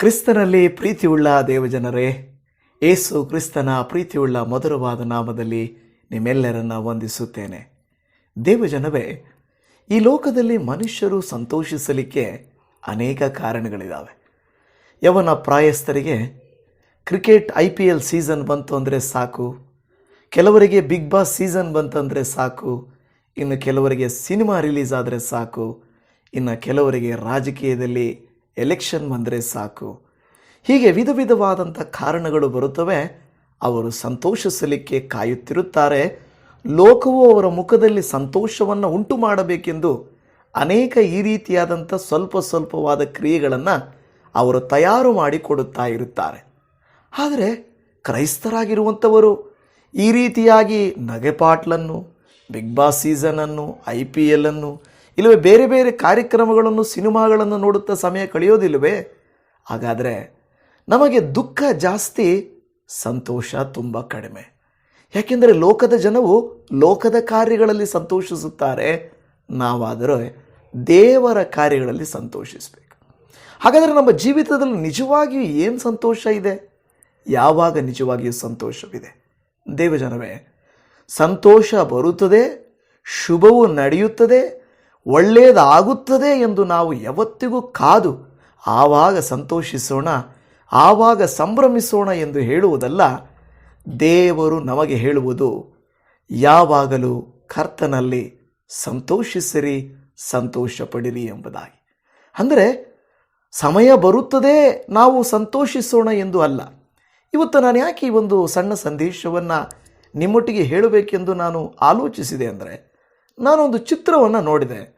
ಕ್ರಿಸ್ತನಲ್ಲಿ ಪ್ರೀತಿಯುಳ್ಳ ದೇವಜನರೇ, ಏಸು ಕ್ರಿಸ್ತನ ಪ್ರೀತಿಯುಳ್ಳ ಮಧುರವಾದ ನಾಮದಲ್ಲಿ ನಿಮ್ಮೆಲ್ಲರನ್ನ ವಂದಿಸುತ್ತೇನೆ. ದೇವಜನವೇ, ಈ ಲೋಕದಲ್ಲಿ ಮನುಷ್ಯರು ಸಂತೋಷಿಸಲಿಕ್ಕೆ ಅನೇಕ ಕಾರಣಗಳಿದ್ದಾವೆ ಯವನ ಪ್ರಾಯಸ್ಥರಿಗೆ cricket I P L season ಬಂತು ಅಂದರೆ ಸಾಕು, ಕೆಲವರಿಗೆ ಬಿಗ್ ಬಾಸ್ ಸೀಸನ್ ಬಂತಂದರೆ ಸಾಕು, ಇನ್ನು ಕೆಲವರಿಗೆ ಸಿನಿಮಾ ರಿಲೀಸ್ ಆದರೆ ಸಾಕು, ಇನ್ನು ಕೆಲವರಿಗೆ ರಾಜಕೀಯದಲ್ಲಿ ಎಲೆಕ್ಷನ್ ಬಂದರೆ ಸಾಕು. ಹೀಗೆ ವಿಧ ವಿಧವಾದಂಥ ಕಾರಣಗಳು ಬರುತ್ತವೆ. ಅವರು ಸಂತೋಷಿಸಲಿಕ್ಕೆ ಕಾಯುತ್ತಿರುತ್ತಾರೆ. ಲೋಕವು ಅವರ ಮುಖದಲ್ಲಿ ಸಂತೋಷವನ್ನು ಉಂಟು ಮಾಡಬೇಕೆಂದು ಅನೇಕ ಈ ರೀತಿಯಾದಂಥ ಸ್ವಲ್ಪ ಸ್ವಲ್ಪವಾದ ಕ್ರಿಯೆಗಳನ್ನು ಅವರು ತಯಾರು ಮಾಡಿಕೊಡುತ್ತಾ ಇರುತ್ತಾರೆ. ಆದರೆ ಕ್ರೈಸ್ತರಾಗಿರುವಂಥವರು ಈ ರೀತಿಯಾಗಿ ನಗೆಪಾಟ್ಲನ್ನು, ಬಿಗ್ ಬಾಸ್ ಸೀಸನನ್ನು, ಐ ಪಿ ಎಲ್ಲನ್ನು ಇಲ್ಲವೇ ಬೇರೆ ಬೇರೆ ಕಾರ್ಯಕ್ರಮಗಳನ್ನು, ಸಿನಿಮಾಗಳನ್ನು ನೋಡುತ್ತಾ ಸಮಯ ಕಳೆಯೋದಿಲ್ಲವೇ? ಹಾಗಾದರೆ ನಮಗೆ ದುಃಖ ಜಾಸ್ತಿ, ಸಂತೋಷ ತುಂಬ ಕಡಿಮೆ. ಯಾಕೆಂದರೆ ಲೋಕದ ಜನವು ಲೋಕದ ಕಾರ್ಯಗಳಲ್ಲಿ ಸಂತೋಷಿಸುತ್ತಾರೆ. ನಾವಾದರೂ ದೇವರ ಕಾರ್ಯಗಳಲ್ಲಿ ಸಂತೋಷಿಸಬೇಕು. ಹಾಗಾದರೆ ನಮ್ಮ ಜೀವಿತದಲ್ಲಿ ನಿಜವಾಗಿಯೂ ಏನು ಸಂತೋಷ ಇದೆ? ಯಾವಾಗ ನಿಜವಾಗಿಯೂ ಸಂತೋಷವಿದೆ? ದೇವಜನವೇ, ಸಂತೋಷ ಬರುತ್ತದೆ, ಶುಭವು ನಡೆಯುತ್ತದೆ ಒಳ್ಳೆಯದಾಗುತ್ತದೆ ಎಂದು ನಾವು ಯಾವತ್ತಿಗೂ ಕಾದು ಆವಾಗ ಸಂತೋಷಿಸೋಣ, ಆವಾಗ ಸಂಭ್ರಮಿಸೋಣ ಎಂದು ಹೇಳುವುದಲ್ಲ, ದೇವರು ನಮಗೆ ಹೇಳುವುದು, ಯಾವಾಗಲೂ ಕರ್ತನಲ್ಲಿ ಸಂತೋಷಿಸಿರಿ ಸಂತೋಷ ಪಡಿರಿ ಎಂಬುದಾಗಿ. ಅಂದರೆ, ಸಮಯ ಬರುತ್ತದೆ, ನಾವು ಸಂತೋಷಿಸೋಣ ಎಂದು ಅಲ್ಲ. ಇವತ್ತು ನಾನು ಯಾಕೆ ಈ ಒಂದು ಸಣ್ಣ ಸಂದೇಶವನ್ನು ನಿಮ್ಮೊಟ್ಟಿಗೆ ಹೇಳಬೇಕೆಂದು ನಾನು ಆಲೋಚಿಸಿದೆ ಅಂದರೆ, ನಾನೊಂದು ಚಿತ್ರವನ್ನು ನೋಡಿದೆ.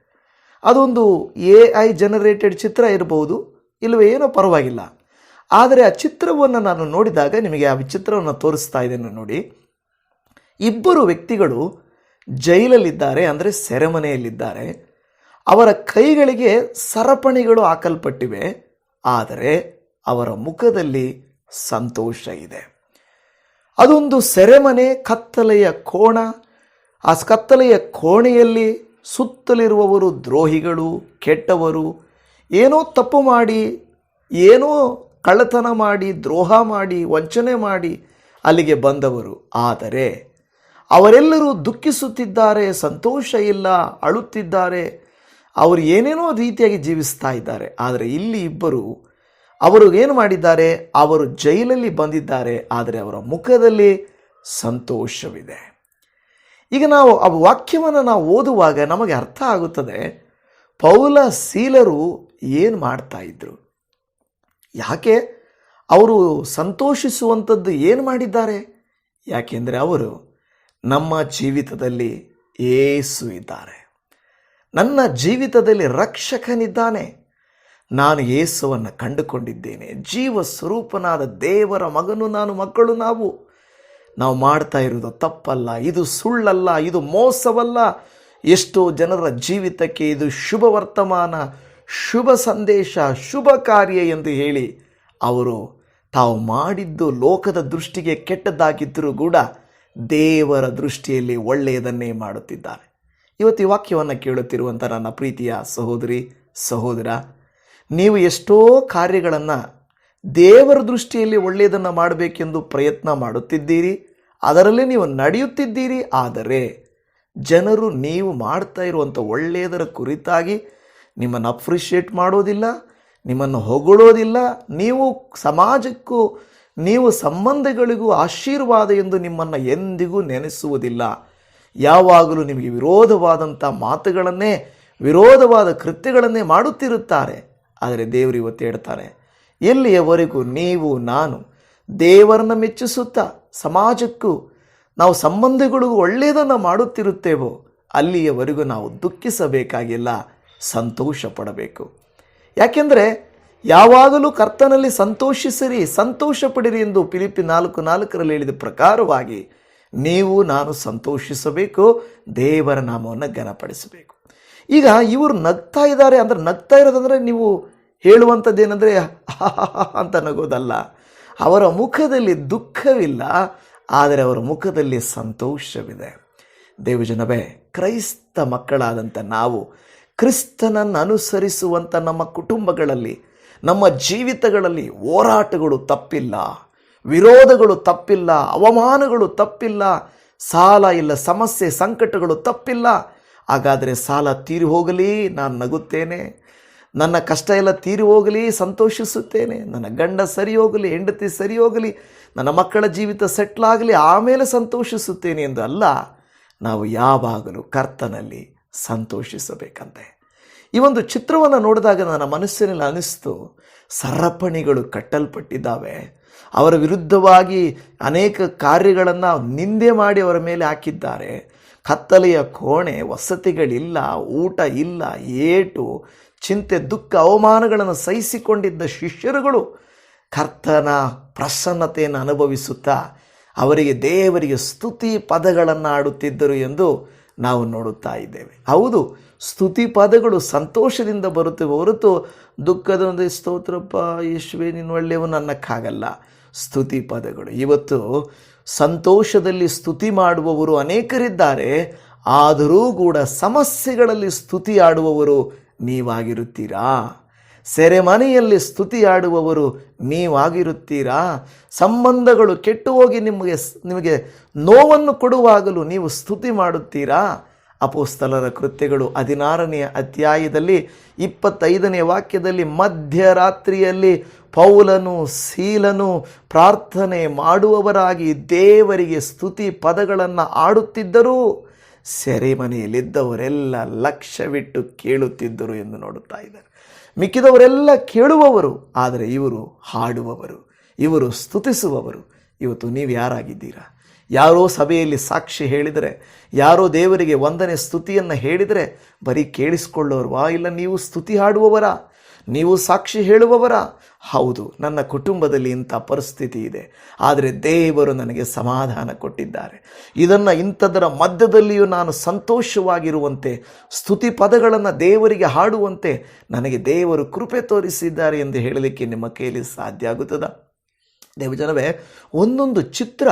ಅದೊಂದು ಎ ಐ ಜನರೇಟೆಡ್ ಚಿತ್ರ ಇರಬಹುದು ಇಲ್ಲವೇ ಏನೋ ಪರವಾಗಿಲ್ಲ. ಆದರೆ ಆ ಚಿತ್ರವನ್ನು ನಾನು ನೋಡಿದಾಗ ನಿಮಗೆ ಆ ಚಿತ್ರವನ್ನು ತೋರಿಸ್ತಾ ಇದ್ದೇನೆ ನೋಡಿ. ಇಬ್ಬರು ವ್ಯಕ್ತಿಗಳು ಜೈಲಲ್ಲಿದ್ದಾರೆ, ಅಂದರೆ ಸೆರೆಮನೆಯಲ್ಲಿದ್ದಾರೆ. ಅವರ ಕೈಗಳಿಗೆ ಸರಪಣಿಗಳು ಹಾಕಲ್ಪಟ್ಟಿವೆ, ಆದರೆ ಅವರ ಮುಖದಲ್ಲಿ ಸಂತೋಷ ಇದೆ. ಅದೊಂದು ಸೆರೆಮನೆ, ಕತ್ತಲೆಯ ಕೋಣ. ಆ ಕತ್ತಲೆಯ ಕೋಣೆಯಲ್ಲಿ ಸುತ್ತಲಿರುವವರು ದ್ರೋಹಿಗಳು, ಕೆಟ್ಟವರು, ಏನೋ ತಪ್ಪು ಮಾಡಿ, ಏನೋ ಕಳ್ಳತನ ಮಾಡಿ, ದ್ರೋಹ ಮಾಡಿ, ವಂಚನೆ ಮಾಡಿ ಅಲ್ಲಿಗೆ ಬಂದವರು. ಆದರೆ ಅವರೆಲ್ಲರೂ ದುಃಖಿಸುತ್ತಿದ್ದಾರೆ, ಸಂತೋಷ ಇಲ್ಲ, ಅಳುತ್ತಿದ್ದಾರೆ. ಅವರು ಏನೇನೋ ರೀತಿಯಾಗಿ ಜೀವಿಸ್ತಾ ಇದ್ದಾರೆ. ಆದರೆ ಇಲ್ಲಿ ಇಬ್ಬರು ಅವರು ಏನು ಮಾಡಿದ್ದಾರೆ? ಅವರು ಜೈಲಲ್ಲಿ ಬಂದಿದ್ದಾರೆ. ಆದರೆ ಅವರ ಮುಖದಲ್ಲಿ ಸಂತೋಷವಿದೆ. ಈಗ ನಾವು ಆ ವಾಕ್ಯವನ್ನು ನಾವು ಓದುವಾಗ ನಮಗೆ ಅರ್ಥ ಆಗುತ್ತದೆ, ಪೌಲ ಸೀಲರು ಏನು ಮಾಡ್ತಾ ಇದ್ರು? ಯಾಕೆ? ಅವರು ಸಂತೋಷಿಸುವಂಥದ್ದು ಏನು ಮಾಡಿದ್ದಾರೆ? ಯಾಕೆಂದರೆ ಅವರು ನಮ್ಮ ಜೀವಿತದಲ್ಲಿ ಏಸು ಇದ್ದಾರೆ. ನನ್ನ ಜೀವಿತದಲ್ಲಿ ರಕ್ಷಕನಿದ್ದಾನೆ. ನಾನು ಏಸುವನ್ನು ಕಂಡುಕೊಂಡಿದ್ದೇನೆ. ಜೀವ ಸ್ವರೂಪನಾದ ದೇವರ ಮಗನು, ನಾನು ಮಕ್ಕಳು, ನಾವು ನಾವು ಮಾಡ್ತಾ ಇರೋದು ತಪ್ಪಲ್ಲ, ಇದು ಸುಳ್ಳಲ್ಲ, ಇದು ಮೋಸವಲ್ಲ. ಎಷ್ಟೋ ಜನರ ಜೀವಿತಕ್ಕೆ ಇದು ಶುಭ ವರ್ತಮಾನ, ಶುಭ ಸಂದೇಶ, ಶುಭ ಕಾರ್ಯ ಎಂದು ಹೇಳಿ ಅವರು ತಾವು ಮಾಡಿದ್ದು ಲೋಕದ ದೃಷ್ಟಿಗೆ ಕೆಟ್ಟದ್ದಾಗಿದ್ದರೂ ಕೂಡ ದೇವರ ದೃಷ್ಟಿಯಲ್ಲಿ ಒಳ್ಳೆಯದನ್ನೇ ಮಾಡುತ್ತಿದ್ದಾರೆ. ಇವತ್ತು ಈ ವಾಕ್ಯವನ್ನು ಕೇಳುತ್ತಿರುವಂಥ ನನ್ನ ಪ್ರೀತಿಯ ಸಹೋದರಿ, ಸಹೋದರ, ನೀವು ಎಷ್ಟೋ ಕಾರ್ಯಗಳನ್ನು ದೇವರ ದೃಷ್ಟಿಯಲ್ಲಿ ಒಳ್ಳೆಯದನ್ನು ಮಾಡಬೇಕೆಂದು ಪ್ರಯತ್ನ ಮಾಡುತ್ತಿದ್ದೀರಿ. ಅದರಲ್ಲಿ ನೀವು ನಡೆಯುತ್ತಿದ್ದೀರಿ. ಆದರೆ ಜನರು ನೀವು ಮಾಡ್ತಾ ಇರುವಂಥ ಒಳ್ಳೆಯದರ ಕುರಿತಾಗಿ ನಿಮ್ಮನ್ನು ಅಪ್ರಿಷಿಯೇಟ್ ಮಾಡೋದಿಲ್ಲ, ನಿಮ್ಮನ್ನು ಹೊಗಳೋದಿಲ್ಲ. ನೀವು ಸಮಾಜಕ್ಕೂ, ನೀವು ಸಂಬಂಧಗಳಿಗೂ ಆಶೀರ್ವಾದ ಎಂದು ನಿಮ್ಮನ್ನು ಎಂದಿಗೂ ನೆನೆಸುವುದಿಲ್ಲ. ಯಾವಾಗಲೂ ನಿಮಗೆ ವಿರೋಧವಾದಂಥ ಮಾತುಗಳನ್ನೇ, ವಿರೋಧವಾದ ಕೃತ್ಯಗಳನ್ನೇ ಮಾಡುತ್ತಿರುತ್ತಾರೆ. ಆದರೆ ದೇವರು ಇವತ್ತು ಹೇಳ್ತಾರೆ, ಎಲ್ಲಿಯವರೆಗೂ ನೀವು, ನಾನು ದೇವರನ್ನು ಮೆಚ್ಚಿಸುತ್ತಾ ಸಮಾಜಕ್ಕೂ ನಾವು ಸಂಬಂಧಗಳಿಗೂ ಒಳ್ಳೆಯದನ್ನು ಮಾಡುತ್ತಿರುತ್ತೇವೋ, ಅಲ್ಲಿಯವರೆಗೂ ನಾವು ದುಃಖಿಸಬೇಕಾಗಿಲ್ಲ ಸಂತೋಷ ಪಡಬೇಕು ಯಾಕೆಂದರೆ ಯಾವಾಗಲೂ ಕರ್ತನಲ್ಲಿ ಸಂತೋಷಿಸಿರಿ ಸಂತೋಷ ಪಡಿರಿ ಎಂದು ಪಿಲಿಪಿ ನಾಲ್ಕು ನಾಲ್ಕರಲ್ಲಿ ಹೇಳಿದ ಪ್ರಕಾರವಾಗಿ ನೀವು, ನಾನು ಸಂತೋಷಿಸಬೇಕು, ದೇವರ ನಾಮವನ್ನು ಘನಪಡಿಸಬೇಕು. ಈಗ ಇವರು ನಗ್ತಾ ಇದ್ದಾರೆ, ಅಂದರೆ ನಗ್ತಾ ಇರೋದಂದರೆ ನೀವು ಹೇಳುವಂಥದ್ದೇನೆಂದರೆ ಅಂತ ನಗೋದಲ್ಲ. ಅವರ ಮುಖದಲ್ಲಿ ದುಃಖವಿಲ್ಲ, ಆದರೆ ಅವರ ಮುಖದಲ್ಲಿ ಸಂತೋಷವಿದೆ. ದೇವಜನವೇ ಕ್ರೈಸ್ತ ಮಕ್ಕಳಾದಂಥ ನಾವು, ಕ್ರಿಸ್ತನನ್ನು ಅನುಸರಿಸುವಂಥ ನಮ್ಮ ಕುಟುಂಬಗಳಲ್ಲಿ, ನಮ್ಮ ಜೀವಿತಗಳಲ್ಲಿ ಹೋರಾಟಗಳು ತಪ್ಪಿಲ್ಲ, ವಿರೋಧಗಳು ತಪ್ಪಿಲ್ಲ, ಅವಮಾನಗಳು ತಪ್ಪಿಲ್ಲ, ಸಾಲ ಇಲ್ಲ, ಸಮಸ್ಯೆ, ಸಂಕಟಗಳು ತಪ್ಪಿಲ್ಲ. ಹಾಗಾದರೆ ಸಾಲ ತೀರಿ ಹೋಗಲಿ, ನಾನು ನಗುತ್ತೇನೆ. ನನ್ನ ಕಷ್ಟ ಎಲ್ಲ ತೀರಿ ಹೋಗಲಿ, ಸಂತೋಷಿಸುತ್ತೇನೆ. ನನ್ನ ಗಂಡ ಸರಿ ಹೋಗಲಿ, ಹೆಂಡತಿ ಸರಿ ಹೋಗಲಿ, ನನ್ನ ಮಕ್ಕಳ ಜೀವಿತ ಸೆಟ್ಲಾಗಲಿ ಆಮೇಲೆ ಸಂತೋಷಿಸುತ್ತೇನೆ ಎಂದು ಅಲ್ಲ, ನಾವು ಯಾವಾಗಲೂ ಕರ್ತನಲ್ಲಿ ಸಂತೋಷಿಸಬೇಕಂತೆ. ಈ ಒಂದು ಚಿತ್ರವನ್ನು ನೋಡಿದಾಗ ನನ್ನ ಮನಸ್ಸಿನಲ್ಲಿ ಅನಿಸ್ತು, ಸರಪಣಿಗಳು ಕಟ್ಟಲ್ಪಟ್ಟಿದ್ದಾವೆ. ಅವರ ವಿರುದ್ಧವಾಗಿ ಅನೇಕ ಕಾರ್ಯಗಳನ್ನು ನಿಂದೆ ಮಾಡಿ ಅವರ ಮೇಲೆ ಹಾಕಿದ್ದಾರೆ. ಕತ್ತಲೆಯ ಕೋಣೆ, ವಸತಿಗಳಿಲ್ಲ, ಊಟ ಇಲ್ಲ, ಏಟು ಚಿಂತೆ, ದುಃಖ, ಅವಮಾನಗಳನ್ನು ಸಹಿಸಿಕೊಂಡಿದ್ದ ಶಿಷ್ಯರುಗಳು ಕರ್ತನ ಪ್ರಸನ್ನತೆಯನ್ನು ಅನುಭವಿಸುತ್ತಾ ಅವರಿಗೆ ದೇವರಿಗೆ ಸ್ತುತಿ ಪದಗಳನ್ನು ಆಡುತ್ತಿದ್ದರು ಎಂದು ನಾವು ನೋಡುತ್ತಾ ಇದ್ದೇವೆ. ಹೌದು, ಸ್ತುತಿ ಪದಗಳು ಸಂತೋಷದಿಂದ ಬರುತ್ತವೆ ಹೊರತು ದುಃಖದ ಸ್ತೋತ್ರಪ್ಪ, ಯೇಸುವೆ, ನೀನು ಒಳ್ಳೆಯವನು ಅನ್ನಕ್ಕಾಗಲ್ಲ. ಸ್ತುತಿ ಪದಗಳು. ಇವತ್ತು ಸಂತೋಷದಲ್ಲಿ ಸ್ತುತಿ ಮಾಡುವವರು ಅನೇಕರಿದ್ದಾರೆ, ಆದರೂ ಕೂಡ ಸಮಸ್ಯೆಗಳಲ್ಲಿ ಸ್ತುತಿ ಆಡುವವರು ನೀವಾಗಿರುತ್ತೀರಾ? ಸೆರೆಮನೆಯಲ್ಲಿ ಸ್ತುತಿ ಆಡುವವರು ನೀವಾಗಿರುತ್ತೀರಾ? ಸಂಬಂಧಗಳು ಕೆಟ್ಟು ಹೋಗಿ ನಿಮಗೆ ನಿಮಗೆ ನೋವನ್ನು ಕೊಡುವಾಗಲೂ ನೀವು ಸ್ತುತಿ ಮಾಡುತ್ತೀರಾ? ಅಪೋಸ್ತಲರ ಕೃತ್ಯಗಳು ಹದಿನಾರನೆಯ ಅಧ್ಯಾಯದಲ್ಲಿ ಇಪ್ಪತ್ತೈದನೇ ವಾಕ್ಯದಲ್ಲಿ ಮಧ್ಯರಾತ್ರಿಯಲ್ಲಿ ಪೌಲನು ಸೀಲನು ಪ್ರಾರ್ಥನೆ ಮಾಡುವವರಾಗಿ ದೇವರಿಗೆ ಸ್ತುತಿ ಪದಗಳನ್ನು ಆಡುತ್ತಿದ್ದರೂ. ಸೆರೆಮನೆಯಲ್ಲಿದ್ದವರೆಲ್ಲ ಲಕ್ಷ್ಯವಿಟ್ಟು ಕೇಳುತ್ತಿದ್ದರು ಎಂದು ನೋಡುತ್ತಾ ಇದ್ದಾರೆ. ಮಿಕ್ಕಿದವರೆಲ್ಲ ಕೇಳುವವರು, ಆದರೆ ಇವರು ಹಾಡುವವರು, ಇವರು ಸ್ತುತಿಸುವವರು. ಇವತ್ತು ನೀವು ಯಾರಾಗಿದ್ದೀರಾ? ಯಾರೋ ಸಭೆಯಲ್ಲಿ ಸಾಕ್ಷಿ ಹೇಳಿದರೆ, ಯಾರೋ ದೇವರಿಗೆ ವಂದನೆ ಸ್ತುತಿಯನ್ನು ಹೇಳಿದರೆ, ಬರೀ ಕೇಳಿಸ್ಕೊಳ್ಳೋರ್ವಾ ಇಲ್ಲ ನೀವು ಸ್ತುತಿ ಹಾಡುವವರ? ನೀವು ಸಾಕ್ಷಿ ಹೇಳುವವರ? ಹೌದು, ನನ್ನ ಕುಟುಂಬದಲ್ಲಿ ಇಂಥ ಪರಿಸ್ಥಿತಿ ಇದೆ. ಆದರೆ ದೇವರು ನನಗೆ ಸಮಾಧಾನ ಕೊಟ್ಟಿದ್ದಾರೆ. ಇದನ್ನು ಇಂಥದರ ಮಧ್ಯದಲ್ಲಿಯೂ ನಾನು ಸಂತೋಷವಾಗಿರುವಂತೆ, ಸ್ತುತಿ ಪದಗಳನ್ನು ದೇವರಿಗೆ ಹಾಡುವಂತೆ ನನಗೆ ದೇವರು ಕೃಪೆ ತೋರಿಸಿದ್ದಾರೆ ಎಂದು ಹೇಳಲಿಕ್ಕೆ ನಿಮ್ಮ ಕೈಯಲ್ಲಿ ಸಾಧ್ಯ ಆಗುತ್ತದಾ? ದೇವಜನವೇ, ಒಂದೊಂದು ಚಿತ್ರ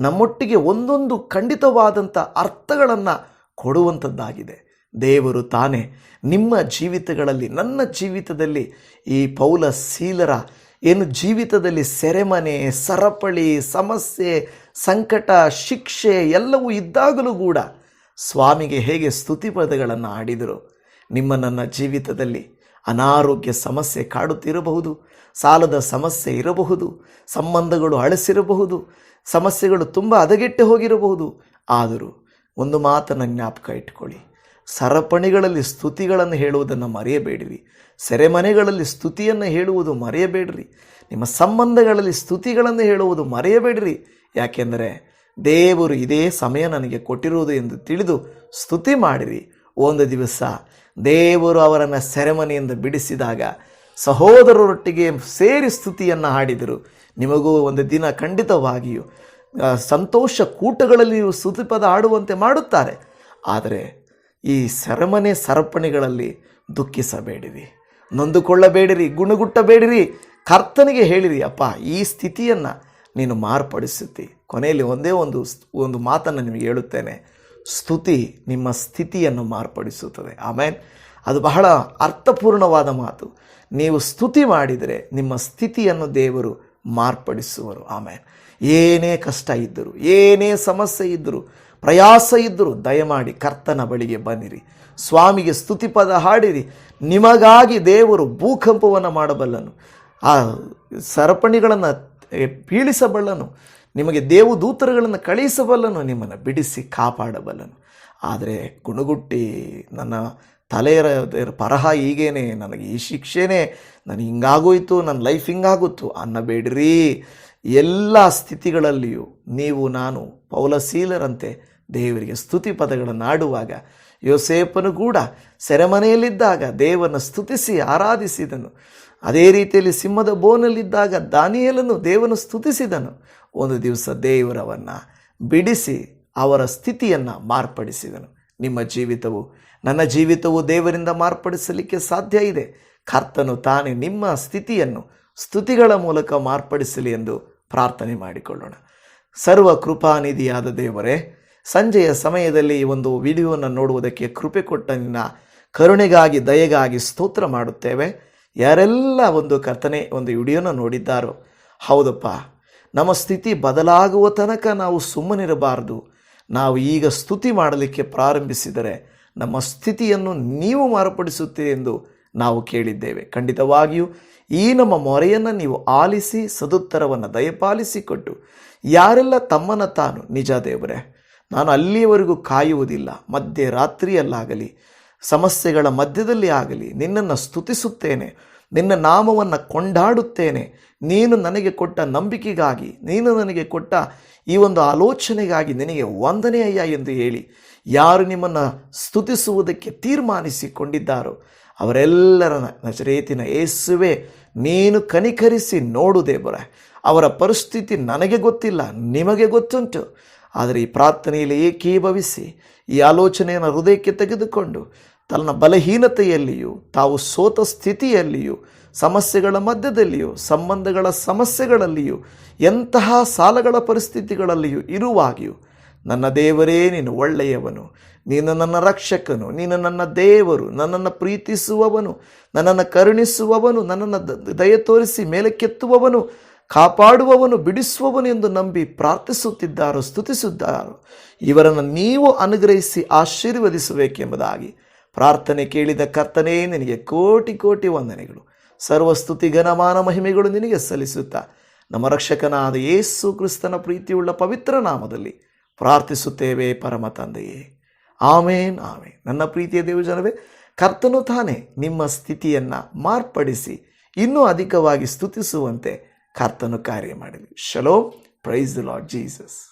ನಮ್ಮೊಟ್ಟಿಗೆ ಒಂದೊಂದು ಖಂಡಿತವಾದಂಥ ಅರ್ಥಗಳನ್ನು ಕೊಡುವಂಥದ್ದಾಗಿದೆ. ದೇವರು ತಾನೇ. ನಿಮ್ಮ ಜೀವಿತಗಳಲ್ಲಿ, ನನ್ನ ಜೀವಿತದಲ್ಲಿ ಈ ಪೌಲ ಸೀಲರ ಏನು ಜೀವಿತದಲ್ಲಿ ಸೆರೆಮನೆ, ಸರಪಳಿ, ಸಮಸ್ಯೆ, ಸಂಕಟ, ಶಿಕ್ಷೆ ಎಲ್ಲವೂ ಇದ್ದಾಗಲೂ ಕೂಡ ಸ್ವಾಮಿಗೆ ಹೇಗೆ ಸ್ತುತಿಪದಗಳನ್ನು ಆಡಿದರು ನಿಮ್ಮ ನನ್ನ ಜೀವಿತದಲ್ಲಿ ಅನಾರೋಗ್ಯ ಸಮಸ್ಯೆ ಕಾಡುತ್ತಿರಬಹುದು, ಸಾಲದ ಸಮಸ್ಯೆ ಇರಬಹುದು, ಸಂಬಂಧಗಳು ಅಳಸಿರಬಹುದು, ಸಮಸ್ಯೆಗಳು ತುಂಬ ಹದಗೆಟ್ಟು ಹೋಗಿರಬಹುದು. ಆದರೂ ಒಂದು ಮಾತನ್ನು ಜ್ಞಾಪಕ ಇಟ್ಕೊಳ್ಳಿ. ಸರಪಣಿಗಳಲ್ಲಿ ಸ್ತುತಿಗಳನ್ನು ಹೇಳುವುದನ್ನು ಮರೆಯಬೇಡಿರಿ. ಸೆರೆಮನೆಗಳಲ್ಲಿ ಸ್ತುತಿಯನ್ನು ಹೇಳುವುದು ಮರೆಯಬೇಡ್ರಿ. ನಿಮ್ಮ ಸಂಬಂಧಗಳಲ್ಲಿ ಸ್ತುತಿಗಳನ್ನು ಹೇಳುವುದು ಮರೆಯಬೇಡಿರಿ. ಯಾಕೆಂದರೆ ದೇವರು ಇದೇ ಸಮಯ ನನಗೆ ಕೊಟ್ಟಿರುವುದು ಎಂದು ತಿಳಿದು ಸ್ತುತಿ ಮಾಡಿರಿ. ಒಂದು ದಿವಸ ದೇವರು ಅವರನ್ನು ಸೆರೆಮನೆಯಿಂದ ಬಿಡಿಸಿದಾಗ ಸಹೋದರರೊಟ್ಟಿಗೆ ಸೇರಿ ಸ್ತುತಿಯನ್ನು ಹಾಡಿದರು. ನಿಮಗೂ ಒಂದು ದಿನ ಖಂಡಿತವಾಗಿಯೂ ಸಂತೋಷ ಕೂಟಗಳಲ್ಲಿಯೂ ಸ್ತುತಿಪದ ಆಡುವಂತೆ ಮಾಡುತ್ತಾರೆ. ಆದರೆ ಈ ಸೆರೆಮನೆ ಸರಪಣಿಗಳಲ್ಲಿ ದುಃಖಿಸಬೇಡಿರಿ. ನೊಂದುಕೊಳ್ಳಬೇಡಿರಿ, ಗುಣಗುಟ್ಟಬೇಡಿರಿ. ಕರ್ತನಿಗೆ ಹೇಳಿರಿ, ಅಪ್ಪ, ಈ ಸ್ಥಿತಿಯನ್ನು ನೀನು ಮಾರ್ಪಡಿಸುತ್ತಿ. ಕೊನೆಯಲ್ಲಿ ಒಂದೇ ಒಂದು ಒಂದು ಮಾತನ್ನು ನಿಮಗೆ ಹೇಳುತ್ತೇನೆ. ಸ್ತುತಿ ನಿಮ್ಮ ಸ್ಥಿತಿಯನ್ನು ಮಾರ್ಪಡಿಸುತ್ತದೆ. ಆಮೇಲೆ ಅದು ಬಹಳ ಅರ್ಥಪೂರ್ಣವಾದ ಮಾತು. ನೀವು ಸ್ತುತಿ ಮಾಡಿದರೆ ನಿಮ್ಮ ಸ್ಥಿತಿಯನ್ನು ದೇವರು ಮಾರ್ಪಡಿಸುವರು. ಆಮೇಲೆ ಏನೇ ಕಷ್ಟ ಇದ್ದರೂ, ಏನೇ ಸಮಸ್ಯೆ ಇದ್ದರೂ ಪ್ರಯಾಸ ಇದ್ದರೂ ದಯಮಾಡಿ ಕರ್ತನ ಬಳಿಗೆ ಬನ್ನಿರಿ. ಸ್ವಾಮಿಗೆ ಸ್ತುತಿಪದ ಹಾಡಿರಿ. ನಿಮಗಾಗಿ ದೇವರು ಭೂಕಂಪವನ್ನು ಮಾಡಬಲ್ಲನು. ಆ ಸರಪಣಿಗಳನ್ನು ಪೀಳಿಸಬಲ್ಲನು. ನಿಮಗೆ ದೇವದೂತರುಗಳನ್ನು ಕಳಿಸಬಲ್ಲನು ನಿಮ್ಮನ್ನು ಬಿಡಿಸಿ ಕಾಪಾಡಬಲ್ಲನು. ಆದರೆ ಗುಣಗುಟ್ಟಿ ನನ್ನ ತಲೆಯ ಪರಹ ಹೀಗೇನೆ. ನನಗೆ ಈ ಶಿಕ್ಷೆನೇ. ನನಗೆ ಹಿಂಗಾಗೋಯ್ತು. ನನ್ನ ಲೈಫ್ ಹಿಂಗಾಗುತ್ತು ಅನ್ನಬೇಡ್ರಿ. ಎಲ್ಲ ಸ್ಥಿತಿಗಳಲ್ಲಿಯೂ ನೀವು, ನಾನು ಪೌಲಶೀಲರಂತೆ ದೇವರಿಗೆ ಸ್ತುತಿ ಪದಗಳನ್ನು ಆಡುವಾಗ ಯೋಸೇಪನು ಕೂಡ ಸೆರೆಮನೆಯಲ್ಲಿದ್ದಾಗ ದೇವರನ್ನು ಸ್ತುತಿಸಿ, ಆರಾಧಿಸಿದನು. ಅದೇ ರೀತಿಯಲ್ಲಿ ಸಿಂಹದ ಬೋನಲ್ಲಿದ್ದಾಗ ದಾನಿಯಲನ್ನು ದೇವನು ಸ್ತುತಿಸಿದನು. ಒಂದು ದಿವಸ ದೇವರವನ್ನು ಬಿಡಿಸಿ ಅವರ ಸ್ಥಿತಿಯನ್ನು ಮಾರ್ಪಡಿಸಿದನು. ನಿಮ್ಮ ಜೀವಿತವು, ನನ್ನ ಜೀವಿತವು ದೇವರಿಂದ ಮಾರ್ಪಡಿಸಲಿಕ್ಕೆ ಸಾಧ್ಯ ಇದೆ. ಕರ್ತನು ತಾನೇ ನಿಮ್ಮ ಸ್ಥಿತಿಯನ್ನು, ಸ್ತುತಿಗಳ ಮೂಲಕ ಮಾರ್ಪಡಿಸಲಿ ಎಂದು ಪ್ರಾರ್ಥನೆ ಮಾಡಿಕೊಳ್ಳೋಣ. ಸರ್ವ ಕೃಪಾನಿಧಿಯಾದ ದೇವರೇ, ಸಂಜೆಯ ಸಮಯದಲ್ಲಿ ಈ ಒಂದು ವಿಡಿಯೋವನ್ನು ನೋಡುವುದಕ್ಕೆ ಕೃಪೆ ಕೊಟ್ಟ ನಿನ್ನ ಕರುಣೆಗಾಗಿ, ದಯೆಗಾಗಿ ಸ್ತೋತ್ರ ಮಾಡುತ್ತೇವೆ. ಯಾರೆಲ್ಲ ಒಂದು ಕರ್ತನೆ ಒಂದು ವಿಡಿಯೋನ ನೋಡಿದ್ದಾರೋ, ಹೌದಪ್ಪ, ನಮ್ಮ ಸ್ಥಿತಿ ಬದಲಾಗುವ ತನಕ ನಾವು ಸುಮ್ಮನಿರಬಾರದು. ನಾವು ಈಗ ಸ್ತುತಿ ಮಾಡಲಿಕ್ಕೆ ಪ್ರಾರಂಭಿಸಿದರೆ ನಮ್ಮ ಸ್ಥಿತಿಯನ್ನು ನೀವು ಮಾರ್ಪಡಿಸುತ್ತೀರಿ ಎಂದು ನಾವು ಕೇಳಿದ್ದೇವೆ. ಖಂಡಿತವಾಗಿಯೂ ಈ ನಮ್ಮ ಮೊರೆಯನ್ನು ನೀವು ಆಲಿಸಿ ಸದುತ್ತರವನ್ನು ದಯಪಾಲಿಸಿಕೊಟ್ಟು ಯಾರೆಲ್ಲ ತಮ್ಮನ್ನು ತಾನು ನಿಜ ದೇವರೇ, ನಾನು ಅಲ್ಲಿಯವರೆಗೂ ಕಾಯುವುದಿಲ್ಲ ಮಧ್ಯರಾತ್ರಿಯಲ್ಲಾಗಲಿ ಸಮಸ್ಯೆಗಳ ಮಧ್ಯದಲ್ಲಿ ಆಗಲಿ ನಿನ್ನನ್ನು ಸ್ತುತಿಸುತ್ತೇನೆ, ನಿನ್ನ ನಾಮವನ್ನು ಕೊಂಡಾಡುತ್ತೇನೆ. ನೀನು ನನಗೆ ಕೊಟ್ಟ ನಂಬಿಕೆಗಾಗಿ, ನೀನು ನನಗೆ ಕೊಟ್ಟ ಈ ಒಂದು ಆಲೋಚನೆಗಾಗಿ ನಿನಗೆ ವಂದನೆಯಯ್ಯ ಎಂದು ಹೇಳಿ ಯಾರು ನಿಮ್ಮನ್ನು ಸ್ತುತಿಸುವುದಕ್ಕೆ ತೀರ್ಮಾನಿಸಿಕೊಂಡಿದ್ದಾರೋ ಅವರೆಲ್ಲರ ನಚರೇತಿನ ಏಸುವೆ ನೀನು ಕನಿಕರಿಸಿ ನೋಡು ದೇವರ, ಅವರ ಪರಿಸ್ಥಿತಿ ನನಗೆ ಗೊತ್ತಿಲ್ಲ, ನಿಮಗೆ ಗೊತ್ತುಂಟು. ಆದರೆ ಈ ಪ್ರಾರ್ಥನೆಯಲ್ಲಿ ಏಕೀಭವಿಸಿ ಈ ಆಲೋಚನೆಯನ್ನು ಹೃದಯಕ್ಕೆ ತೆಗೆದುಕೊಂಡು, ತನ್ನ ಬಲಹೀನತೆಯಲ್ಲಿಯೂ, ತಾವು ಸೋತ ಸ್ಥಿತಿಯಲ್ಲಿಯೂ, ಸಮಸ್ಯೆಗಳ ಮಧ್ಯದಲ್ಲಿಯೂ, ಸಂಬಂಧಗಳ ಸಮಸ್ಯೆಗಳಲ್ಲಿಯೂ, ಎಂತಹ ಸಾಲಗಳ ಪರಿಸ್ಥಿತಿಗಳಲ್ಲಿಯೂ ಇರುವಾಗಿಯೂ ನನ್ನ ದೇವರೇ, ನೀನು ಒಳ್ಳೆಯವನು. ನೀನು ನನ್ನ ರಕ್ಷಕನು, ನೀನು ನನ್ನ ದೇವರು, ನನ್ನನ್ನು ಪ್ರೀತಿಸುವವನು, ನನ್ನನ್ನು ಕರುಣಿಸುವವನು, ನನ್ನನ್ನು ದಯ ತೋರಿಸಿ ಮೇಲಕ್ಕೆತ್ತುವವನು, ಕಾಪಾಡುವವನು, ಬಿಡಿಸುವವನು ಎಂದು ನಂಬಿ ಪ್ರಾರ್ಥಿಸುತ್ತಿದ್ದಾರೋ ಸ್ತುತಿಸಿದ್ದಾರೋ ಇವರನ್ನು ನೀವು ಅನುಗ್ರಹಿಸಿ ಆಶೀರ್ವದಿಸಬೇಕೆಂಬುದಾಗಿ ಪ್ರಾರ್ಥನೆ ಕೇಳಿದ ಕರ್ತನೇ, ನಿನಗೆ ಕೋಟಿ ಕೋಟಿ ವಂದನೆಗಳು. ಸರ್ವಸ್ತುತಿ ಘನಮಾನ, ಮಹಿಮೆಗಳು ನಿನಗೆ ಸಲ್ಲಿಸುತ್ತಾ ನಮ್ಮ ರಕ್ಷಕನಾದ ಯೇಸು ಕ್ರಿಸ್ತನ ಪ್ರೀತಿಯುಳ್ಳ ಪವಿತ್ರ ನಾಮದಲ್ಲಿ ಪ್ರಾರ್ಥಿಸುತ್ತೇವೆ ಪರಮ ತಂದೆಯೇ. ಆಮೇನ್ ಆಮೇನ್. ನನ್ನ ಪ್ರೀತಿಯ ದೇವಜನವೇ, ಕರ್ತನು ತಾನೇ ನಿಮ್ಮ ಸ್ಥಿತಿಯನ್ನು ಮಾರ್ಪಡಿಸಿ ಇನ್ನೂ ಅಧಿಕವಾಗಿ ಸ್ತುತಿಸುವಂತೆ ಕರ್ತನು ಕಾರ್ಯ ಮಾಡಲಿ ಶಲೋ ಪ್ರೈಸ್ ದ ಲಾರ್ಡ್ ಜೀಸಸ್.